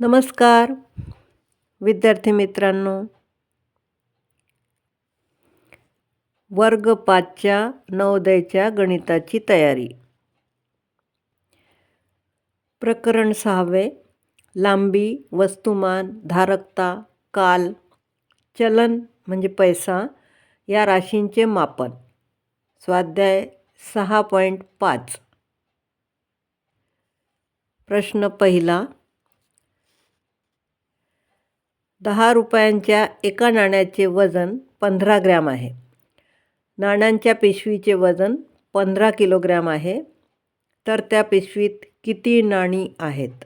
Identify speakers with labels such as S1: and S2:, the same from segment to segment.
S1: नमस्कार विद्यार्थी मित्रांनो. वर्ग पाचच्या नवोदयच्या गणिताची तयारी. प्रकरण सहावे लांबी वस्तुमान धारकता काल चलन म्हणजे पैसा या राशींचे मापन. स्वाध्याय सहा पॉईंट पाच. प्रश्न पहिला दहा रुपयांच्या एका नाण्याचे वजन पंधरा ग्रॅम आहे. नाण्यांच्या पिशवीचे वजन पंधरा किलोग्रॅम आहे. तर त्या पिशवीत किती नाणी आहेत?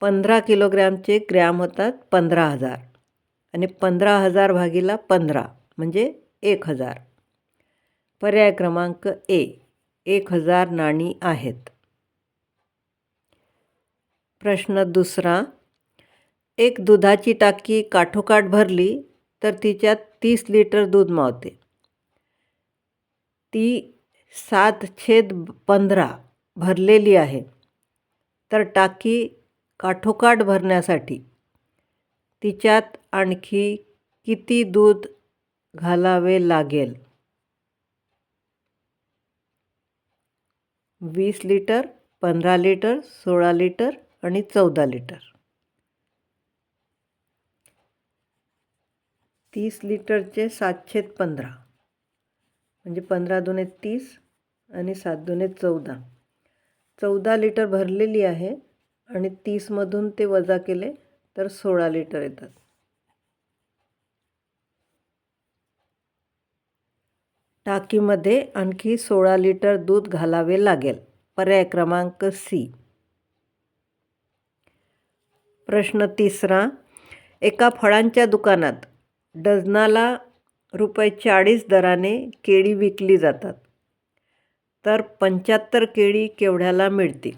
S1: पंधरा किलोग्रॅमचे ग्रॅम होतात पंधरा हजार. आणि पंधरा हजार भागीला पंधरा म्हणजे एक हजार. पर्याय क्रमांक ए एक हजार नाणी आहेत. प्रश्न दुसरा एक दुधाची टाकी काठोकाठ भरली तर तिच्यात तीस लिटर दूध मावते. ती सात छेद पंधरा भरलेली आहे. तर टाकी काठोकाठ भरण्यासाठी तिच्यात आणखी किती दूध घालावे लागेल? वीस लिटर पंधरा लिटर सोळा लिटर आणि चौदा लिटर. तीस लिटरचे सातशे पंधरा. म्हणजे पंधरा दोने तीस आणि सात दोने चौदा. चौदा लिटर भरलेली आहे आणि तीसमधून ते वजा केले तर सोळा लिटर येतात. टाकीमध्ये आणखी सोळा लिटर दूध घालावे लागेल. पर्याय क्रमांक सी. प्रश्न तिसरा एका फळांच्या दुकानात डझनाला रुपये चाळीस दराने केळी विकली जातात. तर पंच्याहत्तर केळी केवढ्याला मिळतील?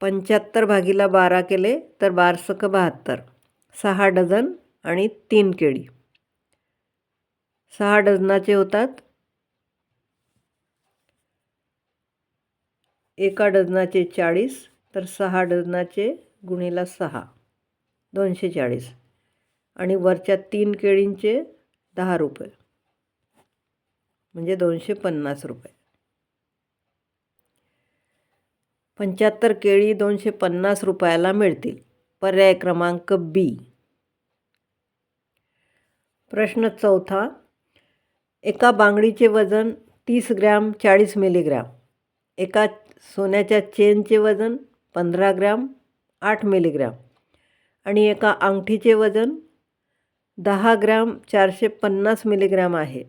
S1: पंच्याहत्तर भागीला बारा केले तर बारसक बहात्तर सहा डझन आणि तीन केळी. सहा डझनाचे होतात? एका डझनाचे चाळीस तर सहा डझनाचे गुणीला सहा दोनशे चाळीस आणि वरच्या तीन केळींचे दहा रुपये म्हणजे दोनशे पन्नास रुपये. पंच्याहत्तर केळी दोनशे पन्नास रुपयाला मिळतील. पर्याय क्रमांक बी प्रश्न चौथा एका बांगडीचे वजन तीस ग्रॅम चाळीस मिलीग्रॅम एका सोन्याच्या चेनचे वजन पंधरा ग्रॅम आठ मिलीग्रॅम. आणि एका अंगठीचे वजन दहा ग्रॅम चारशे पन्नास मिलीग्रॅम आहे.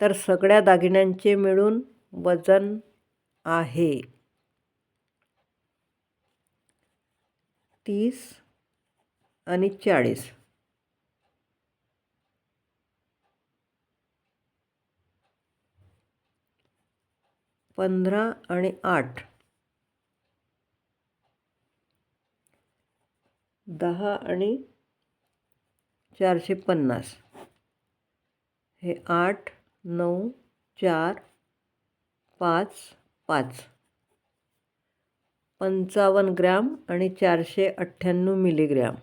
S1: तर सगळ्या दागिन्यांचे मिळून वजन आहे. तीस आणि चाळीस. पंधरा आणि आठ. दहा आणि चारशे पन्नास. हे आठ नऊ चार पाच पाच. पंचावन्न ग्रॅम आणि चारशे अठ्ठ्याण्णव मिलीग्रॅम.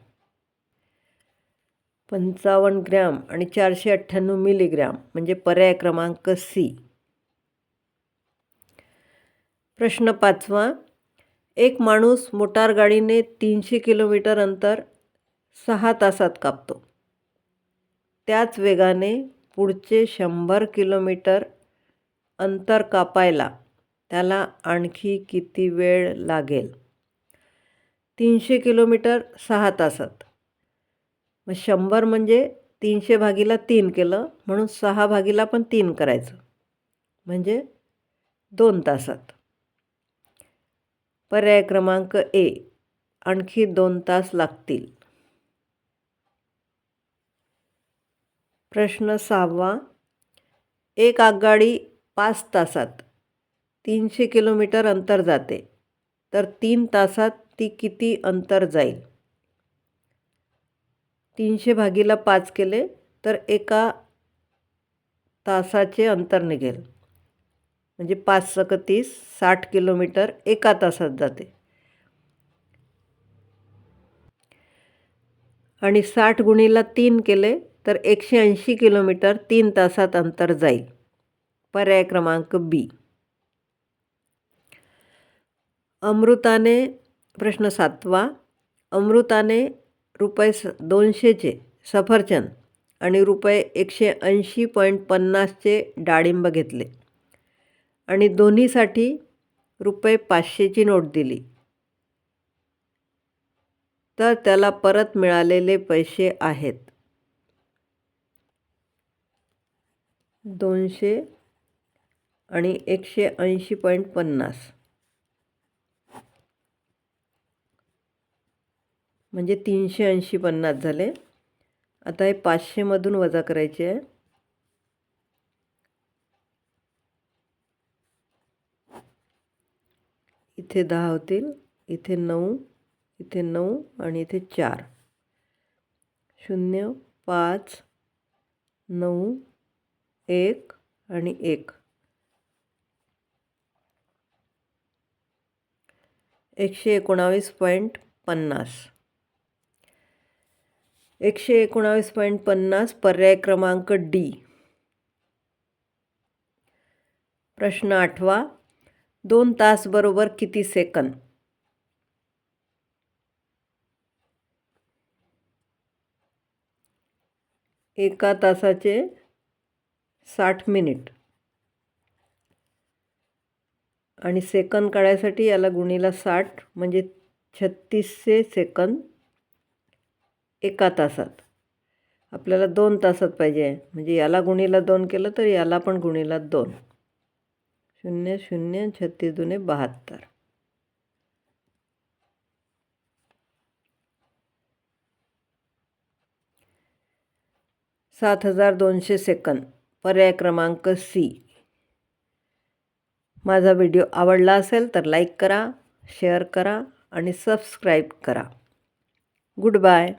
S1: पंचावन्न ग्रॅम आणि चारशे अठ्ठ्याण्णव मिलीग्रॅम म्हणजे पर्याय क्रमांक सी. प्रश्न पाचवा एक माणूस मोटारगाडीने तीनशे किलोमीटर अंतर सहा तासात कापतो. त्याच वेगाने पुढचे शंभर किलोमीटर अंतर कापायला त्याला आणखी किती वेळ लागेल? तीनशे किलोमीटर सहा तासात. मग शंभर म्हणजे तीनशे भागीला तीन केलं म्हणून सहा भागीला पण तीन करायचं. म्हणजे दोन तासात. पर्याय क्रमांक ए आणखी दोन तास लागतील. प्रश्न सहावा एक आगगाडी पाच तासात तीनशे किलोमीटर अंतर जाते तर तीन तासात ती किती अंतर जाईल? तीनशे भागीला पाच केले तर एका तासाचे अंतर निघेल. म्हणजे पाच सक तीस साठ किलोमीटर एका तासात जाते. आणि साठ गुणीला तीन केले तर एकशे ऐंशी किलोमीटर तीन तासात अंतर जाईल. पर्याय क्रमांक बी. अमृताने प्रश्न सातवा अमृताने रुपये स दोनशेचे सफरचंद आणि रुपये एकशे ऐंशी पॉईंट पन्नासचे डाळिंब घेतले. आणि दोन्हीसाठी रुपये पाचशेची नोट दिली. तर त्याला परत मिळालेले पैसे आहेत. दोनशे आणि एकशे ऐंशी पॉईंट पन्नास. म्हणजे तीनशे ऐंशी पन्नास झाले. आता हे पाचशेमधून वजा करायचे आहे. इथे दहा होतील इथे नऊ इथे नऊ आणि इथे चार. शून्य पाच नऊ एक आणि एक. एकशे एकोणावीस पॉईंट पन्नास. एकशे एकोणावीस पॉईंट पन्नास पर्याय क्रमांक डी. प्रश्न आठवा. दोन तास बरोबर किती सेकंद? एका तासाचे साठ मिनिट. आणि सेकंद काढायसाठी याला गुणीला साठ म्हणजे छत्तीसशे सेकंद एका तासात. आपल्याला दोन तासात पाहिजे म्हणजे याला गुणीला दोन केलं तर याला पण गुणीला दोन. शून्य शून्य छत्तीस दुने बहात्तर. सात हजार दोनशे सेकंद. पर्याय क्रमांक सी माझा व्हिडिओ आवडला असेल तर लाईक करा शेअर करा आणि सबस्क्राईब करा. Good bye.